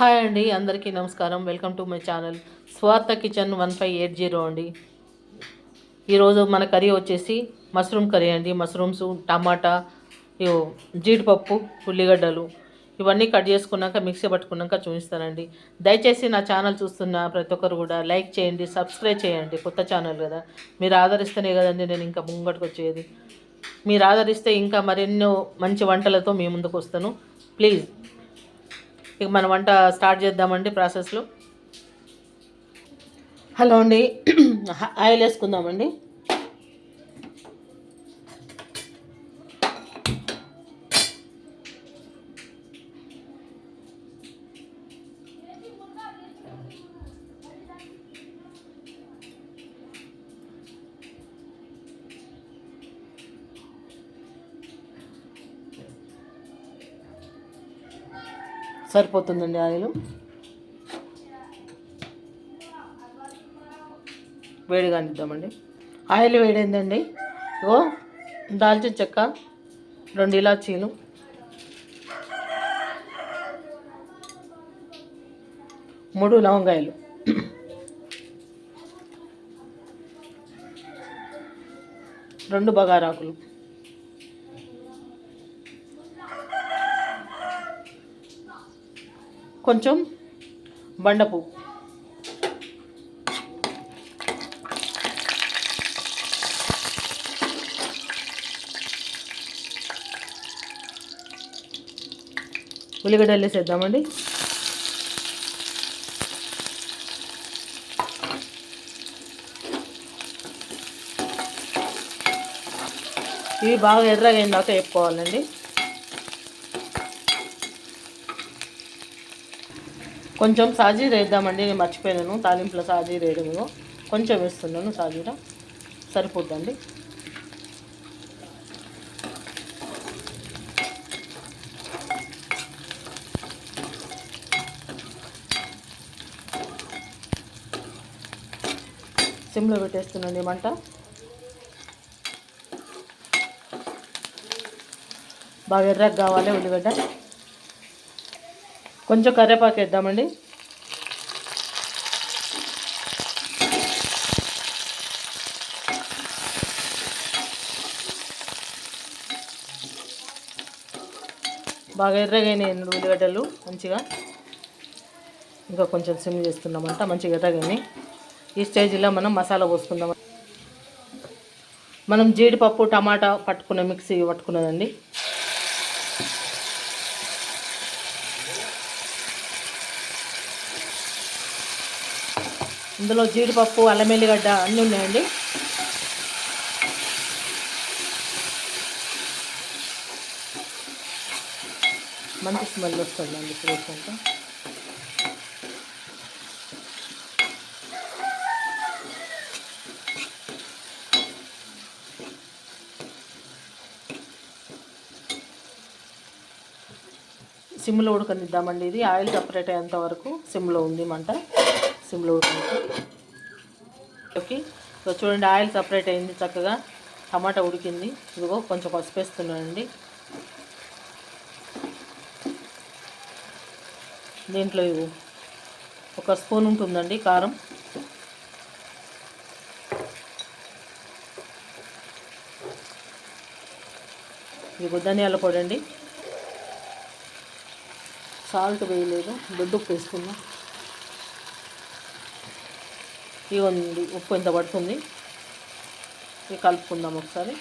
Hi అండి అందరికీ నమస్కారం. వెల్కమ్ టు మై ఛానల్ స్వార్థ kitchen one five eight zero అండి. ఈరోజు మన కర్రీ వచ్చేసి మష్రూమ్ కర్రీ అండి. మష్రూమ్స్ టమాటా జీడిపప్పు ఉల్లిగడ్డలు. ఇవన్నీ కట్ చేసుకున్నాక మిక్సీ పట్టుకున్నాక చూపిస్తానండి. దయచేసి నా ఛానల్ చూస్తున్న ప్రతి ఒక్కరు కూడా లైక్ చేయండి సబ్స్క్రైబ్ చేయండి. కొత్త ఛానల్ కదా. మీరు ఆదరిస్తేనే కదండి నేను ఇంకా ముంగటికి వచ్చేది. మీరు ఆదరిస్తే ఇంకా మరెన్నో మంచి వంటలతో మీ ముందుకు వస్తాను. ప్లీజ్ ఇక మన వంట స్టార్ట్ చేద్దామండి ప్రాసెస్లో. హలో అండి ఆయిల్ వేసుకుందామండి. సరిపోతుందండి ఆయిల్. వేడిగా అందిద్దామండి. ఆయిల్ వేడైందండి. ఓ దాల్చిన చెక్క రెండు ఇలాచీలు. మూడు లవంగాయలు. రెండు బగారాకులు. కొంచెం బండపు ఉల్లిగడ్డలు వేసేద్దామండి. ఇవి బాగా ఎర్రగా అయిన దాకా వేపుకోవాలండి. కొంచెం సాజీర వేద్దామండి నేను మర్చిపోయాను తాలింపులో సాజీర వేయడము కొంచెం వేస్తున్నాను సాజీర సరిపోద్దండి. సిమ్లో పెట్టేస్తున్నాను మంట. బాగా ఎర్రగా కావాలి ఉల్లిగడ్డ. కొంచెం కరివేపాకు వేద్దామండి. బాగా ఎర్రగైనాయి ఉల్లిగడ్డలు మంచిగా. ఇంకా కొంచెం సిమ్ చేస్తున్నామంట మంచిగా ఎర్రగైనాయి. ఈ స్టేజ్లో మనం మసాలా పోసుకుందాం. మనం జీడిపప్పు టమాటా పట్టుకున్న మిక్సీ పట్టుకున్నదండి. ఇందులో జీడిపప్పు అల్లం ఎల్లిగడ్డ అన్నీ ఉన్నాయండి. మంచి స్మెల్ వస్తుందండి ఫ్రెష్ అంతా. సిమ్లో ఉడకనిద్దామండి. ఇది ఆయిల్ సపరేట్ అయ్యేంత వరకు సిమ్లో ఉంది మంట. సిమ్లో ఉడికి ఓకే? సో చూడండి ఆయిల్ సపరేట్ అయింది చక్కగా. టమాటా ఉడికింది. ఇదిగో కొంచెం పసుపు వేస్తున్నానండి దీంట్లో ఇవి ఒక స్పూన్ ఉంటుందండి కారం. ఇది ధనియాల పొడి అండి. సాల్ట్ వేయలేదు. దొడ్డు ఉప్పు వేసుకుందాం ఇవ్వండి ఉప్పు ఎంత పడుతుంది? ఇవి కలుపుకుందాం ఒకసారి.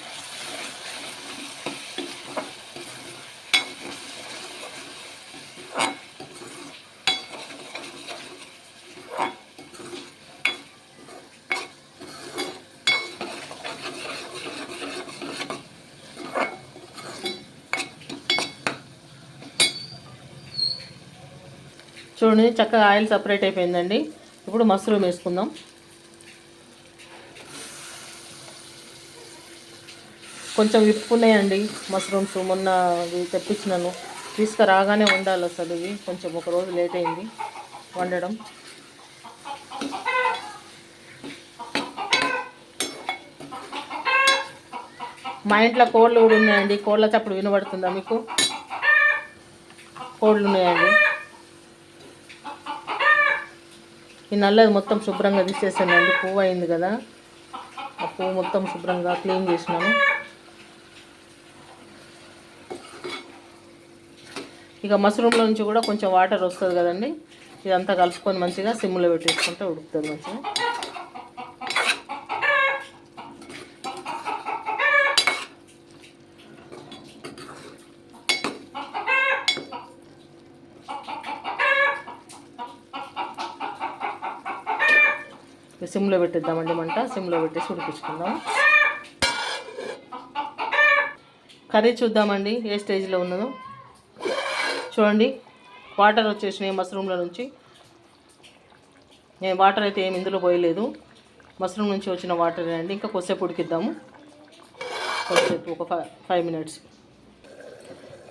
చూడండి చక్కగా ఆయిల్ సపరేట్ అయిపోయిందండి. ఇప్పుడు మష్రూమ్ వేసుకుందాం. కొంచెం విప్పుకున్నాయండి మష్రూమ్స్. మొన్న అవి తెప్పించినాను. తీసుకురాగానే ఉండాలి అసలు ఇవి. కొంచెం ఒక రోజు లేట్ అయింది వండడం. మా ఇంట్లో కోళ్ళు కూడా ఉన్నాయండి. కోళ్ళ చప్పుడు వినబడుతుందా మీకు? కోళ్ళు ఉన్నాయండి. ఈ నల్లది మొత్తం శుభ్రంగా తీసేసానండి. పువ్వు అయింది కదా. ఆ పువ్వు మొత్తం శుభ్రంగా క్లీన్ చేసినాను. ఇక మష్రూమ్లో నుంచి కూడా కొంచెం వాటర్ వస్తుంది కదండి. ఇదంతా కలుపుకొని మంచిగా సిమ్లో పెట్టేసుకుంటే ఉడుకుతుంది మంచిగా. ఇక సిమ్లో పెట్టిద్దామండి మంట. సిమ్లో పెట్టేసి ఉడికించుకుందాం. కర్రీ చూద్దామండి ఏ స్టేజ్లో ఉన్నదో. చూడండి వాటర్ వచ్చేసినాయి మష్రూమ్ల నుంచి. నేను వాటర్ అయితే ఏమి ఇందులో పోయలేదు. మష్రూమ్ నుంచి వచ్చిన వాటర్ అండి. ఇంకా కొద్దిసేపు ఉడికిద్దాము. కొద్దిసేపు ఒక ఫైవ్ ఫైవ్ మినిట్స్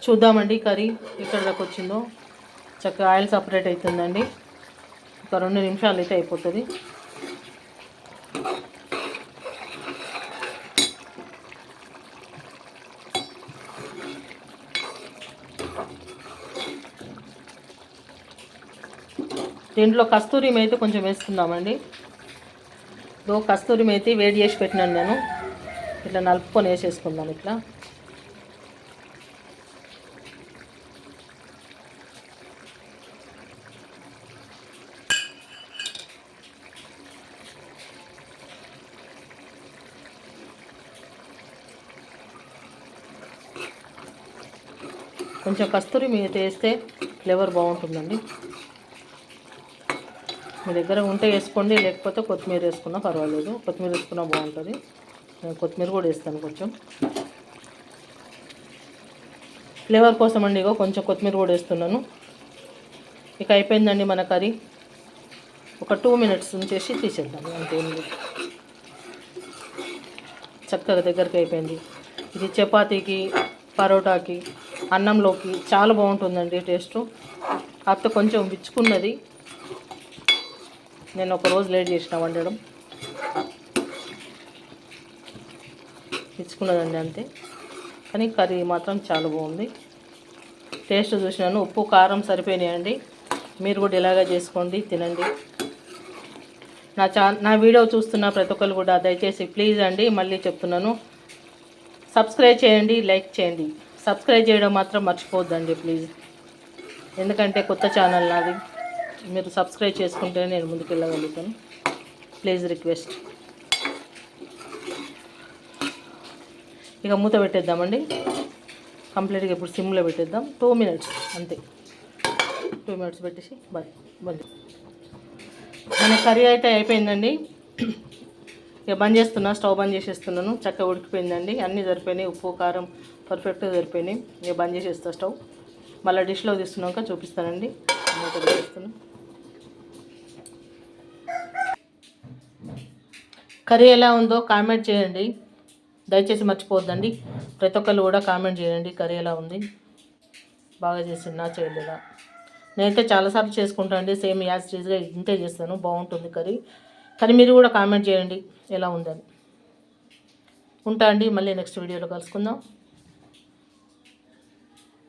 చూద్దామండి కర్రీ ఎక్కడ దాకా వచ్చిందో. చక్కగా ఆయిల్ సపరేట్ అవుతుందండి. ఒక రెండు నిమిషాలు అయితే అయిపోతుంది. దీంట్లో కస్తూరి మేతి కొంచెం వేసుకుందామండి. దో కస్తూరి మేతి వేడి చేసి పెట్టినాను నేను. ఇట్లా నలుపుకొని వేసేసుకుందాం ఇట్లా. కొంచెం కస్తూరి మీద వేస్తే ఫ్లేవర్ బాగుంటుందండి. మీ దగ్గర ఉంటే వేసుకోండి లేకపోతే కొత్తిమీర వేసుకున్నా పర్వాలేదు. కొత్తిమీర వేసుకున్నా బాగుంటుంది. నేను కొత్తిమీర కూడా వేస్తాను కొంచెం. ఫ్లేవర్ కోసం అండి ఇగో కొంచెం కొత్తిమీర కూడా వేస్తున్నాను. ఇక అయిపోయిందండి మన కర్రీ. ఒక టూ మినిట్స్ ఉంచేసి తీసేద్దాం అంతేం లేదు చక్కగా దగ్గరికి అయిపోయింది. ఇది చపాతీకి పరోటాకి అన్నంలోకి చాలా బాగుంటుందండి టేస్ట్. కాకపోతే కొంచెం విచ్చుకున్నది. నేను ఒక రోజు లేట్ చేసిన వండడం. ఇచ్చుకున్నదండి అంతే. కానీ కర్రీ మాత్రం చాలా బాగుంది. టేస్ట్ చూసినాను. ఉప్పు కారం సరిపోయినాయండి. మీరు కూడా ఇలాగా చేసుకోండి తినండి. నా చా నా వీడియో చూస్తున్న ప్రతి ఒక్కరు కూడా దయచేసి ప్లీజ్ అండి మళ్ళీ చెప్తున్నాను. సబ్స్క్రైబ్ చేయండి లైక్ చేయండి. సబ్స్క్రైబ్ చేయడం మాత్రం మర్చిపోద్దండి ప్లీజ్. ఎందుకంటే కొత్త ఛానల్ నాది. మీరు సబ్స్క్రైబ్ చేసుకుంటే నేను ముందుకు వెళ్ళగలుగుతాను ప్లీజ్ రిక్వెస్ట్ ఇక మూత పెట్టేద్దామండి. కంప్లీట్గా ఇప్పుడు సిమ్లో పెట్టేద్దాం. టూ మినిట్స్ అంతే. టూ మినిట్స్ పెట్టేసి బాయ్ బంద్ మన కర్రీ అయితే అయిపోయిందండి. ఇక బంద్ చేస్తున్నా స్టవ్ బంద్ చేసేస్తున్నాను. చక్కగా ఉడికిపోయిందండి. అన్నీ సరిపోయినాయి. ఉప్పు కారం పర్ఫెక్ట్గా సరిపోయినాయి. ఇక బంద్ చేసేస్తా స్టవ్. మళ్ళీ డిష్లో తీస్తున్నాక చూపిస్తానండి. మూత కర్రీ ఎలా ఉందో కామెంట్ చేయండి. దయచేసి మర్చిపోవద్దండి. ప్రతి ఒక్కరు కూడా కామెంట్ చేయండి కర్రీ ఎలా ఉంది. బాగా చేసిందా చేయలేదా. నేనైతే చాలాసార్లు చేసుకుంటాను అండి. సేమ్ యాజ్ టీజ్గా ఇంతే చేస్తాను. బాగుంటుంది కర్రీ. కానీ మీరు కూడా కామెంట్ చేయండి ఎలా ఉందని. ఉంటా అండి. మళ్ళీ నెక్స్ట్ వీడియోలో కలుసుకుందాం.